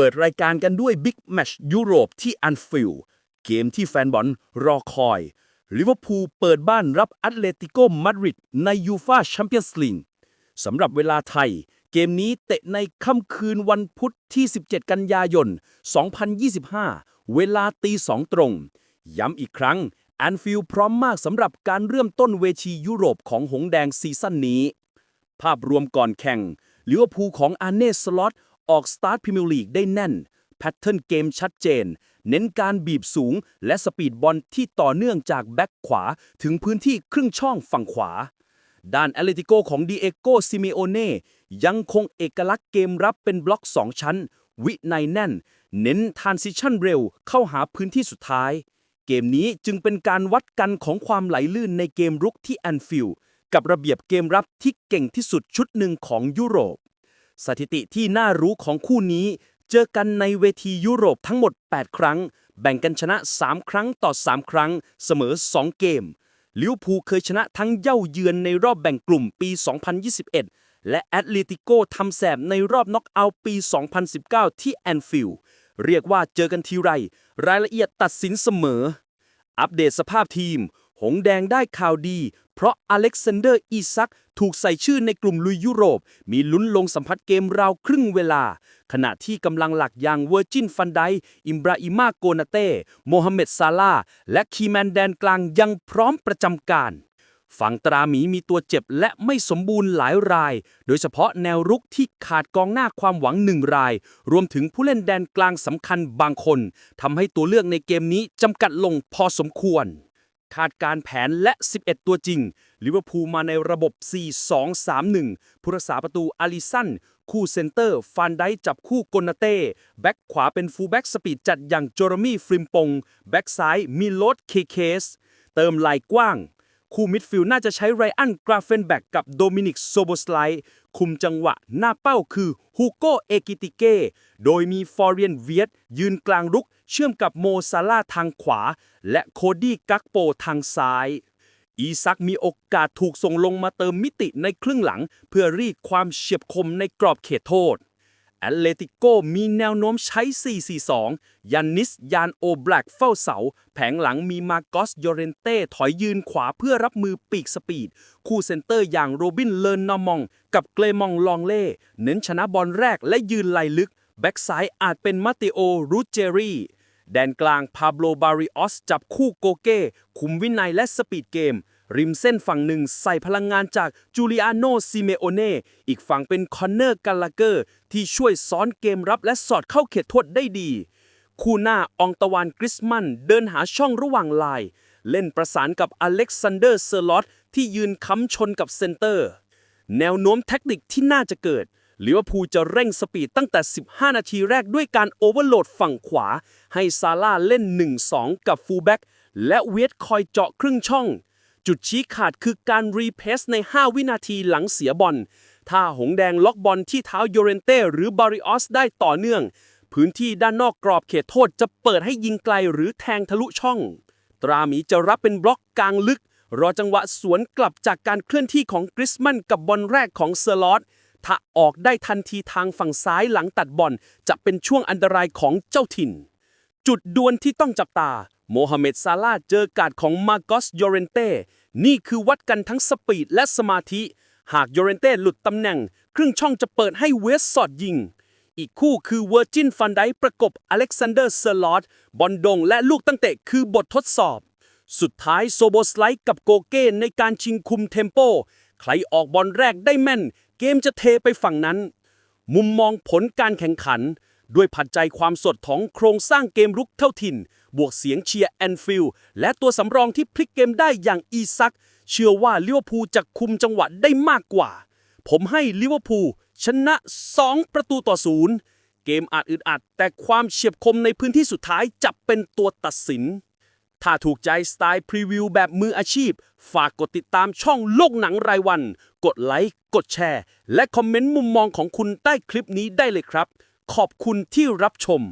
เปิดรายการกันด้วยบิ๊กแมชยุโรปที่อันฟิลเกมที่แฟนบอลรอคอยลิเวอร์พูลเปิดบ้านรับแอตเลติโกมาดริดในยูฟาแชมเปี้ยนส์ลีกสำหรับเวลาไทย เกมนี้เตะในค่ำคืนวันพุธที่ 17 กันยายน 2025 เวลาตีสองตรง ย้ำอีกครั้งแอนฟิลพร้อมมากสำหรับการเริ่มต้นเวทียุโรปของหงแดงซีซั่นนี้ ภาพรวมก่อนแข่งลิเวอร์พูลของอาร์เนสล็อต ออกสตาร์ทพรีเมียร์ลีกได้แน่น แพทเทิร์นเกมชัดเจน เน้นการบีบสูง และสปีดบอลที่ต่อเนื่องจากแบ็กขวาถึงพื้นที่ครึ่งช่องฝั่งขวา ด้านแอเลติโกของดีเอโกซิเมโอเน่ยังคงเอกลักษณ์เกมรับเป็นบล็อก 2 ชั้น วิในแน่น เน้นทรานซิชันเร็วเข้าหาพื้นที่สุดท้าย เกมนี้จึงเป็นการวัดกันของความไหลลื่นในเกมรุกที่แอนฟิลด์กับระเบียบเกมรับที่เก่งที่สุดชุดหนึ่งของยุโรป สถิติที่น่ารู้ของคู่นี้ เจอกันในเวทียุโรปทั้งหมด 8 ครั้ง แบ่งกันชนะ 3 ครั้งต่อ 3 ครั้ง เสมอ 2 เกมลิวพูเคยชนะทั้งเย่าเยือนในรอบแบ่งกลุ่มปี 2021 และแอตเลติโกทำแสบในรอบน็อกเอาท์ปี 2019 ที่แอนฟิลด์เรียกว่าเจอกันทีไร รายละเอียดตัดสินเสมอ อัปเดตสภาพทีม หงแดงได้ข่าวดี เพราะอเล็กซานเดอร์อีซักถูกใส่ชื่อในกลุ่มลุยยุโรป มีลุ้นลงสัมผัสเกมราวครึ่งเวลา ขณะที่กำลังหลักอย่างเวอร์จินฟันไดอิมบราอิมาโกนาเต้โมฮัมเหม็ดซาลาและคีแมนแดนกลางยังพร้อมประจำการฝั่งตราหมีมีตัวเจ็บและไม่สมบูรณ์หลายราย โดยเฉพาะแนวรุกที่ขาดกองหน้าความหวังหนึ่งราย รวมถึงผู้เล่นแดนกลางสำคัญบางคนทำให้ตัวเลือกในเกมนี้จำกัดลงพอสมควร ขาดการแผนและ 11 ตัวจริง ลิเวอร์พูลมาในระบบ 4-2-3-1 ผู้รักษาประตูอาลิสัน คู่เซนเตอร์ ฟานไดจับคู่กนาเต้ แบ็กขวาเป็นฟูลแบ็กสปีดจัดอย่างโจเรมี่ฟริมปง แบ็กซ้ายมีโลดเคเคส เติมลายกว้าง คู่มิดฟิลด์น่าจะใช้ไรอันกราเฟนแบกกับโดมินิกโซโบสไลคุมจังหวะหน้าเป้าคือฮูโกเอกิติเกโดยมีฟอร์เรียนเวียตยืนกลางรุก เชื่อมกับโมซาลาทางขวา และโคดี้กักโปทางซ้ายอีซักมีโอกาสถูกส่งลงมาเติมมิติในครึ่งหลัง เพื่อรีดความเฉียบคมในกรอบเขตโทษ แอตเลติโกมีแนวโน้มใช้ 4-4-2ยันนิส ยานโอแบล็กเฝ้าเสา แผงหลังมีมาโกสโยเรนเต้ ถอยยืนขวาเพื่อรับมือปีกสปีด คู่เซนเตอร์อย่างโรบินเลนนอมอง กับเกรมองลองเล่ เน้นชนะบอลแรกและยืนไหลลึก แบ็กซ้ายอาจเป็นมาติโอรูเจรี แดนกลางพาโบลบาริออสจับคู่โกเก้คุมวินัยและสปีดเกม ริมเส้นฝั่งหนึ่งใส่พลังงานจากจูเลียโนซิเมโอเน่อีกฝั่งเป็นคอนเนอร์กาลาเกอร์ ที่ช่วยซ้อนเกมรับและสอดเข้าเขตโทษได้ดี คู่หน้าอองตะวันกริสมันเดินหาช่องระหว่างลาย เล่นประสานกับอเล็กซานเดอร์เซอร์ลอตที่ยืนค้ำชนกับเซนเตอร์ แนวโน้มแทคนิคที่น่าจะเกิด ลิเวอร์พูลจะเร่งสปีดตั้งแต่ 15 นาทีแรกด้วยการโอเวอร์โหลดฝั่งขวา ให้ซาร่าเล่น 1-2 กับฟูลแบ็กและเวียดคอยเจาะครึ่งช่อง จุดชี้ขาดคือการรีเพสใน 5 วินาทีหลังเสียบอลถ้าหงแดงล็อกบอลที่เท้าโยเรนเต้หรือบาริออสได้ต่อเนื่อง พื้นที่ด้านนอกกรอบเขตโทษจะเปิดให้ยิงไกลหรือแทงทะลุช่อง ตราหมีจะรับเป็นบล็อกกลางลึก รอจังหวะสวนกลับจากการเคลื่อนที่ของกริสมันกับบอลแรกของเซอร์ลอต ถ้าออกได้ทันทีทางฝั่งซ้ายหลังตัดบอลจะเป็นช่วงอันตรายของเจ้าถิ่น จุดดวลที่ต้องจับตา โมฮัมเหม็ดซาลาเจอการ์ดของมาโกสโยเรนเต้นี่คือวัดกันทั้งสปีดและสมาธิ หากโยเรนเต้หลุดตำแหน่ง ครึ่งช่องจะเปิดให้เวสสอดยิง อีกคู่คือเวอร์จินฟันไดประกบอเล็กซานเดอร์เซอร์ลอตบอลดงและลูกตั้งเตะคือบททดสอบ สุดท้ายโซโบสไลด์กับโกเก้ในการชิงคุมเทมโป ใครออกบอลแรกได้แม่น เกมจะเทไปฝั่งนั้น มุมมองผลการแข่งขัน ด้วยปัจจัยความสดของโครงสร้างเกมรุกเท่าถิ่น บวกเสียงเชียร์แอนฟิลด์และตัวสำรองที่พลิกเกมได้อย่างอีซัก เชื่อว่าลิเวอร์พูลจะคุมจังหวะได้มากกว่า ผมให้ลิเวอร์พูลชนะ 2 ประตูต่อศูนย์เกมอาจอึดอัด แต่ความเฉียบคมในพื้นที่สุดท้ายจะเป็นตัวตัดสิน ถ้าถูกใจสไตล์พรีวิวแบบมืออาชีพ ฝากกดติดตามช่องโลกหนังรายวัน กดไลค์ กดแชร์ และคอมเมนต์มุมมองของคุณใต้คลิปนี้ได้เลยครับ ขอบคุณที่รับชม